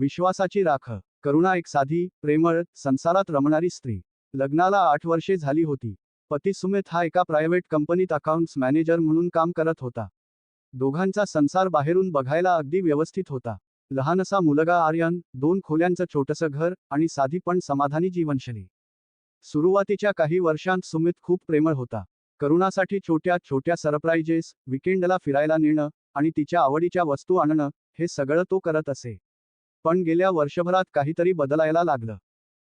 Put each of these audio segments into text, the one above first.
विश्वासाची राख. करुणा एक साधी प्रेमळ संसारात रमणारी स्त्री. लग्नाला आठ वर्षे झाली होती. पती सुमित हा एका प्रायव्हेट कंपनीत अकाउंट्स मॅनेजर म्हणून काम करत होता. दोघांचा संसार बाहेरून बघायला अगदी व्यवस्थित होता. लहानसा मुलगा आर्यन दोन खोल्यांचं छोटंसं घर आणि साधी पण समाधानी जीवनशैली. सुरुवातीच्या काही वर्षांत सुमित खूप प्रेमळ होता. करुणासाठी छोट्या छोट्या सरप्राइजेस विकेंडला फिरायला नेणं आणि तिच्या आवडीच्या वस्तू आणणं हे सगळं तो करत असे. पण गेल्या वर्षभरात काहीतरी बदलायला लागलं.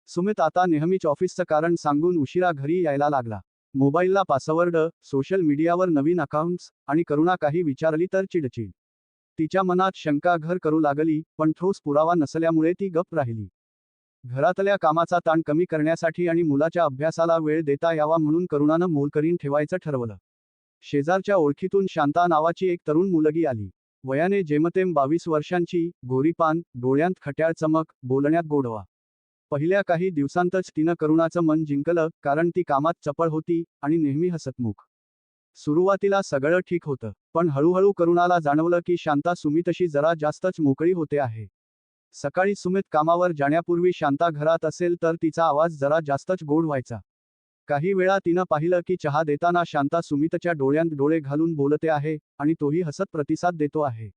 सुमित आता नेहमीच ऑफिसचं कारण सांगून उशिरा घरी यायला लागला. मोबाईलला पासवर्ड सोशल मीडियावर नवीन अकाउंट्स आणि करुणा काही विचारली तर चिडचिड. तिच्या मनात शंका घर करू लागली पण ठोस पुरावा नसल्यामुळे ती गप्प राहिली. घरातल्या कामाचा ताण कमी करण्यासाठी आणि मुलाच्या अभ्यासाला वेळ देता यावा म्हणून करुणानं मोलकरीन ठेवायचं ठरवलं. शेजारच्या ओळखीतून शांता नावाची एक तरुण मुलगी आली. वयाने जेमतेम बावीस वर्षांची गोरीपान डोळ्यांत खट्याळ चमक बोलण्यात गोडवा. पहिल्या काही दिवसांतच तिनं करुणाचं मन जिंकलं कारण ती कामात चपळ होती आणि नेहमी हसतमुख. सुरुवातीला सगळं ठीक होतं पण हळूहळू करुणाला जाणवलं की शांता सुमितशी जरा जास्तच मोकळी होते आहे. सकाळी सुमित कामावर जाण्यापूर्वी शांता घरात असेल तर तिचा आवाज जरा जास्तच गोड व्हायचा. काही वेळा तिनं पाहिलं की चहा देताना शांता सुमितच्या डोळ्यांत डोळे घालून बोलते आहे आणि तोही हसत प्रतिसाद देतो आहे.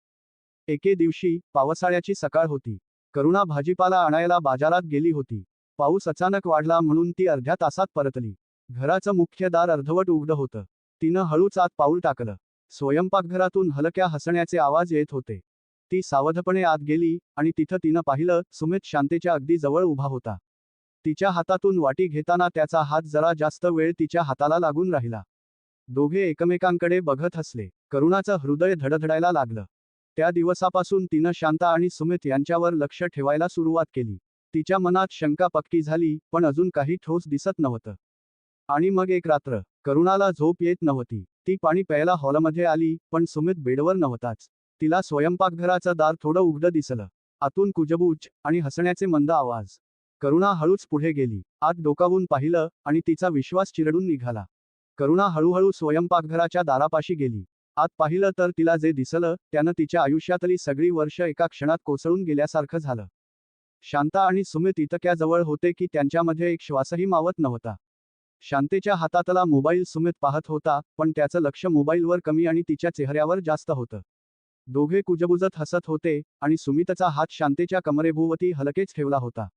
एके दिवशी पावसाळ्याची सकाळ होती. करुणा भाजीपाला आणायला बाजारात गेली होती. पाऊस अचानक वाढला म्हणून ती अर्ध्या तासात परतली. घराचं मुख्य दार अर्धवट उघडं होतं. तिनं हळूच आत पाऊल टाकलं. स्वयंपाकघरातून हलक्या हसण्याचे आवाज येत होते. ती सावधपणे आत गेली आणि तिथं तिनं पाहिलं सुमित शांतेच्या अगदी जवळ उभा होता. तिच्या हातातून वाटी घेताना त्याचा हात जरा जास्त वेळ तिच्या हाताला लागून राहिला. दोघे एकमेकांकडे बघत हसले. करुणाचं हृदय धडधडायला लागलं. त्या दिवसापासून तिनं शांता आणि सुमित यांच्यावर लक्ष ठेवायला सुरुवात केली. तिच्या मनात शंका पक्की झाली पण अजून काही ठोस दिसत नव्हतं. आणि मग एक रात्र करुणाला झोप येत नव्हती. ती पाणी प्यायला हॉलमध्ये आली पण सुमित बेडवर नव्हताच. तिला स्वयंपाकघराचं दार थोडं उघडं दिसलं. आतून कुजबूज आणि हसण्याचे मंद आवाज. करुणा हळूच पुढे गेली. आत डोकावून पाहिलं आणि तिचा विश्वास चिरडून निघाला. करुणा हळूहळू स्वयंपाकघराच्या दारापाशी गेली. आत पाहिलं तर तिला जे दिसलं त्यानं तिच्या आयुष्यातली सगळी वर्ष एका क्षणात कोसळून गेल्यासारखं झालं. शांता आणि सुमित इतक्याजवळ होते की त्यांच्यामध्ये एक श्वासही मावत नव्हता. शांतेच्या हातातला मोबाईल सुमित पाहत होता पण त्याचं लक्ष मोबाईलवर कमी आणि तिच्या चेहऱ्यावर जास्त होतं. दोघे कुजबुजत हसत होते आणि सुमितचा हात शांतेच्या कमरेभोवती हलकेच ठेवला होता.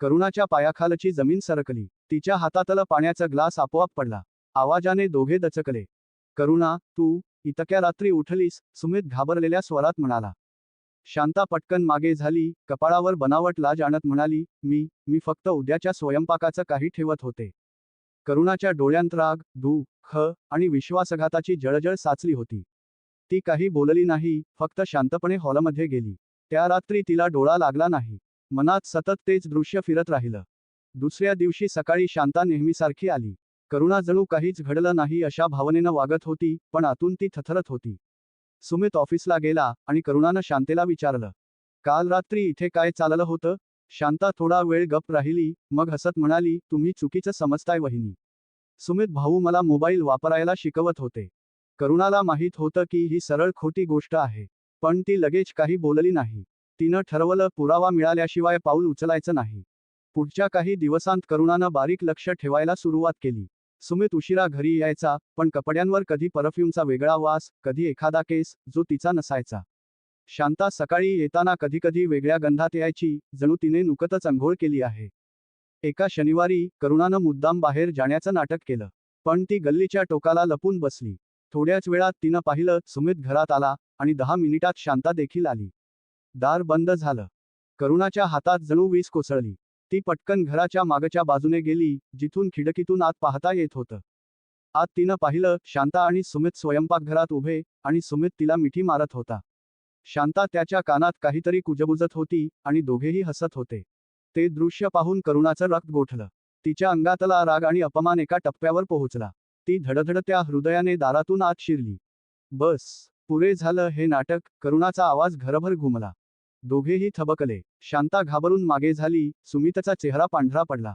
करुणाच्या पायाखालची जमीन सरकली. तिच्या हातातलं पाण्याचा ग्लास आपोआप पडला. आवाजाने दोघे दचकले. करुणा तू इतक्या रात्री उठलीस सुमित घाबरलेल्या स्वरात म्हणाला. शांता पटकन मागे झाली कपाळावर बनावट लाज आणत म्हणाली मी मी फक्त उद्याच्या स्वयंपाकाचं काही ठेवत होते. करुणाच्या डोळ्यांत राग दू ख आणि विश्वासघाताची जळजळ साचली होती. ती काही बोलली नाही फक्त शांतपणे हॉलमध्ये गेली. त्या रात्री तिला डोळा लागला नाही. मनात सतत तेच दृश्य फिरत राहिलं. दुसऱ्या दिवशी सकाळी शांता नेहमीसारखी आली. करुणा जणू काहीच घडलं नाही अशा भावनेनं वागत होती पण आतून ती थथरत होती. सुमित ऑफिसला गेला आणि करुणानं शांतेला विचारलं. काल रात्री इथे काय चाललं होतं? शांता थोडा वेळ गप राहिली मग हसत म्हणाली तुम्ही चुकीचं समजताय वहिनी. सुमित भाऊ मला मोबाईल वापरायला शिकवत होते. करुणाला माहीत होतं की ही सरळ खोटी गोष्ट आहे पण ती लगेच काही बोलली नाही. तिनं ठरवलं पुरावा मिळाल्याशिवाय पाऊल उचलायचं नाही. पुढच्या काही दिवसांत करुणानं बारीक लक्ष ठेवायला सुरुवात केली. सुमित उशिरा घरी यायचा पण कपड्यांवर कधी परफ्यूमचा वेगळा वास कधी एखादा केस जो तिचा नसायचा. शांता सकाळी येताना कधीकधी वेगळ्या गंधात यायची जणू तिने नुकतच अंघोळ केली आहे. एका शनिवारी करुणानं मुद्दाम बाहेर जाण्याचं नाटक केलं पण ती गल्लीच्या टोकाला लपून बसली. थोड्याच वेळात तिनं पाहिलं सुमित घरात आला आणि दहा मिनिटात शांता देखील आली. दार बंद झालं. करुणाच्या हातात जणू वीज कोसळली. ती पटकन घराच्या मागच्या बाजूने गेली जिथून खिडकीतून आत पाहता येत होतं. आत तिनं पाहिलं शांता आणि सुमित स्वयंपाकघरात उभे आणि सुमित तिला मिठी मारत होता. शांता त्याच्या कानात काहीतरी कुजबुजत होती आणि दोघेही हसत होते. ते दृश्य पाहून करुणाचं रक्त गोठलं. तिच्या अंगातला राग आणि अपमान एका टप्प्यावर पोहोचला. ती धडधडत्या हृदयाने दारातून आत शिरली. बस पुरे झालं हे नाटक करुणाचा आवाज घरभर घुमला. दोघेही थबकले. शांता घाबरून मागे झाली. सुमितचा चेहरा पांढरा पडला.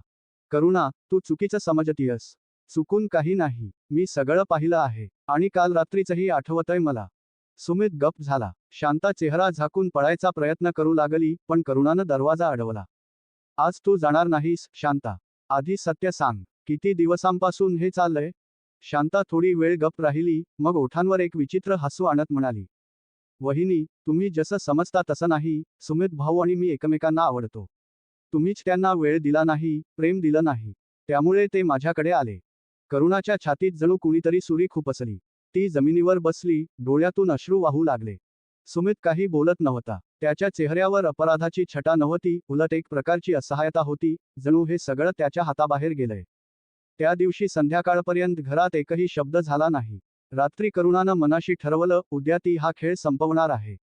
करुणा तू चुकीचं समजतीयस. चुकून काही नाही. मी सगळं पाहिलं आहे. आणि काल रात्रीचंही आठवतंय मला. सुमित गप झाला. शांता चेहरा झाकून पळायचा प्रयत्न करू लागली पण करुणानं दरवाजा अडवला. आज तू जाणार नाहीस शांता. आधी सत्य सांग. किती दिवसांपासून हे चाललंय? शांता थोडी वेळ गप राहिली. मग ओठांवर एक विचित्र हसू आणत म्हणाली. वहिनी तुम्ही जसं समजता तसं नाही सुमित भाऊ आणि मी एकमेकांना आवडतो. तुम्हीच त्यांना वेळ दिला नाही प्रेम दिलं नाही. त्यामुळे ते माझ्याकडे आले. करुणाच्या छातीत जणू कुणीतरी सुरी खुपसली. ती जमिनीवर बसली डोळ्यातून अश्रू वाहू लागले. सुमित काही बोलत नव्हता. त्याच्या चेहऱ्यावर अपराधाची छटा नव्हती उलट एक प्रकारची असहायता होती जणू हे सगळं त्याच्या हाताबाहेर गेलंय. त्या दिवशी संध्याकाळपर्यंत घरात एकही शब्द झाला नाही. रात्री करुणानं मनाशी ठरवलं उद्या ती हा खेळ संपवणार आहे.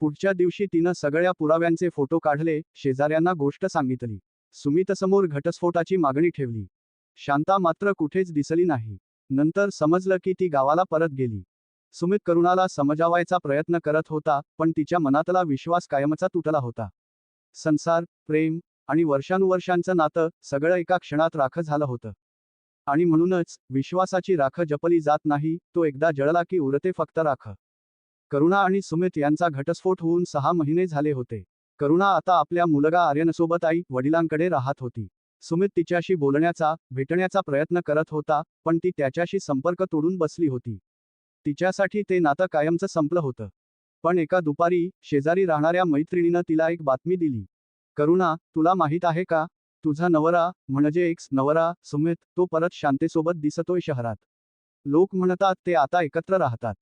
पुढच्या दिवशी तिनं सगळ्या पुराव्यांचे फोटो काढले शेजाऱ्यांना गोष्ट सांगितली. सुमितसमोर घटस्फोटाची मागणी ठेवली. शांता मात्र कुठेच दिसली नाही. नंतर समजलं की ती गावाला परत गेली. सुमित करुणाला समजावायचा प्रयत्न करत होता पण तिच्या मनातला विश्वास कायमचा तुटला होता. संसार प्रेम आणि वर्षानुवर्षांचं नातं सगळं एका क्षणात राख झालं होतं. आणि म्हणूनच विश्वासाची राख जपली जात नाही तो एकदा जळला की उरते फक्त राख. करुणा आणि सुमित यांचा घटस्फोट होऊन सहा महिने झाले होते. करुणा आता आपल्या मुलगा आर्यनसोबत आई वडिलांकडे राहत होती. सुमित तिच्याशी बोलण्याचा भेटण्याचा प्रयत्न करत होता पण ती त्याच्याशी संपर्क तोडून बसली होती. तिच्यासाठी ते नातं कायमचं संपलं होतं. पण एका दुपारी शेजारी राहणाऱ्या मैत्रिणीनं तिला एक बातमी दिली. करुणा तुला माहीत आहे का? तुझा नवरा म्हणजे एक्स नवरा सुमित तो परत शांतेसोबत दिसतोय शहरात. लोक म्हणतात ते आता एकत्र राहतात.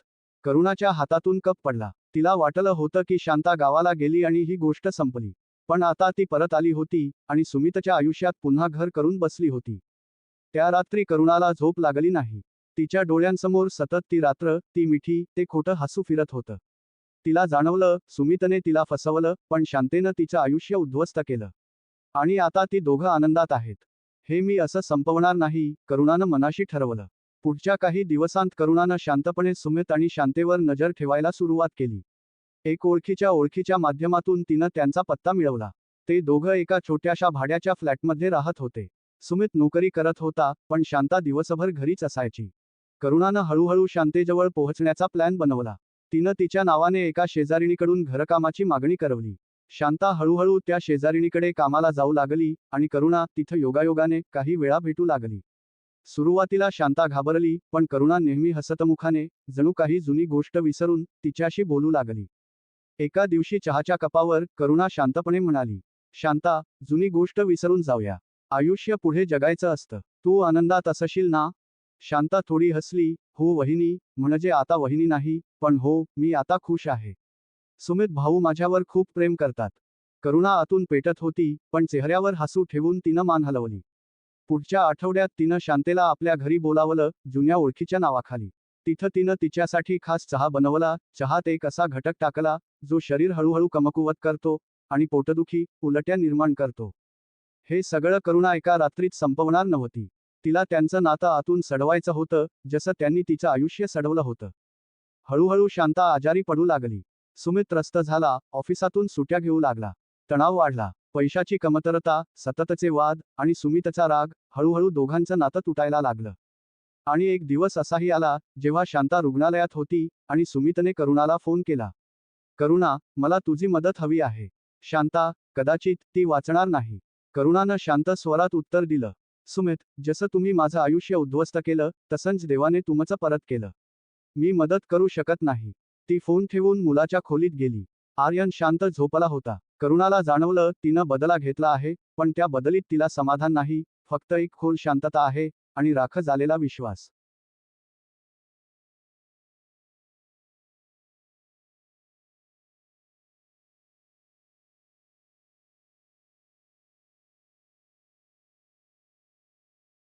करुणाच्या हातातून कप पडला. तिला वाटलं होतं की शांता गावाला गेली आणि ही गोष्ट संपली. पण आता ती परत आली होती आणि सुमितच्या आयुष्यात पुन्हा घर करून बसली होती. त्या रात्री करुणाला झोप लागली नाही. तिच्या डोळ्यांसमोर सतत ती रात्र ती मिठी ते खोटं हसू फिरत होतं. तिला जाणवलं सुमितने तिला फसवलं पण शांतेनं तिचं आयुष्य उद्ध्वस्त केलं. आणि आता ती दोघं आनंदात आहेत. हे मी असं संपवणार नाही करुणानं मनाशी ठरवलं. पुढच्या काही दिवसांत करुणानं शांतपणे सुमित आणि शांतेवर नजर ठेवायला सुरुवात केली. एक ओळखीच्या ओळखीच्या माध्यमातून तिनं त्यांचा पत्ता मिळवला. ते दोघं एका छोट्याशा भाड्याच्या फ्लॅटमध्ये राहत होते. सुमित नोकरी करत होता पण शांता दिवसभर घरीच असायची. करुणानं हळूहळू शांतेजवळ पोहोचण्याचा प्लॅन बनवला. तिनं तिच्या नावाने एका शेजारिणीकडून घरकामाची मागणी करवली. शांता हळूहळू त्या शेजारिणीकडे कामाला जाऊ लागली आणि करुणा तिथं योगायोगाने काही वेळा भेटू लागली. सुरुवातीला शांता घाबरली पण करुणा नेहमी हसतमुखाने जणू काही जुनी गोष्ट विसरून तिच्याशी बोलू लागली. एका दिवशी चहाच्या कपावर करुणा शांतपणे म्हणाली शांता जुनी गोष्ट विसरून जाऊया. आयुष्य पुढे जगायचं असतं. तू आनंदात असशील ना? शांता थोडी हसली हो वहिनी. म्हणजे आता वहिनी नाही पण हो मी आता खुश आहे. सुमित भाऊ माझ्यावर खूप प्रेम करतात. करुणा आतून पेटत होती पण चेहऱ्यावर हसू ठेवून तिनं मान हलवली. पुढच्या आठवड्यात तिनं शांतेला आपल्या घरी बोलावलं जुन्या ओळखीच्या नावाखाली. तिथं तिनं तिच्यासाठी खास चहा बनवला चहात एक असा घटक टाकला जो शरीर हळूहळू कमकुवत करतो आणि पोटदुखी उलट्या निर्माण करतो. हे सगळं करुणा एका रात्रीत संपवणार नव्हती. तिला त्यांचं नातं आतून सडवायचं होतं जसं त्यांनी तिचं आयुष्य सडवलं होतं. हळूहळू शांता आजारी पडू लागली. सुमित त्रस्त झाला ऑफिसातून सुट्या घेऊ लागला. तणाव वाढला. पैशाची कमतरता सततचे वाद आणि सुमितचा राग हळूहळू दोघांचं नातं तुटायला लागलं. आणि एक दिवस असाही आला जेव्हा शांता रुग्णालयात होती आणि सुमितने करुणाला फोन केला. करुणा मला तुझी मदत हवी आहे. शांता कदाचित ती वाचणार नाही. करुणानं शांत स्वरात उत्तर दिलं. सुमित जसं तुम्ही माझं आयुष्य उद्ध्वस्त केलं तसंच देवाने तुमचं परत केलं. मी मदत करू शकत नाही. ती फोन ठेवून मुलाच्या खोलीत गेली. आर्यन शांत झोपला होता. करुणाला जाणवलं तिनं बदला घेतला आहे पण त्या बदलीत तिला समाधान नाही फक्त एक खोल शांतता आहे आणि राख झालेला विश्वास.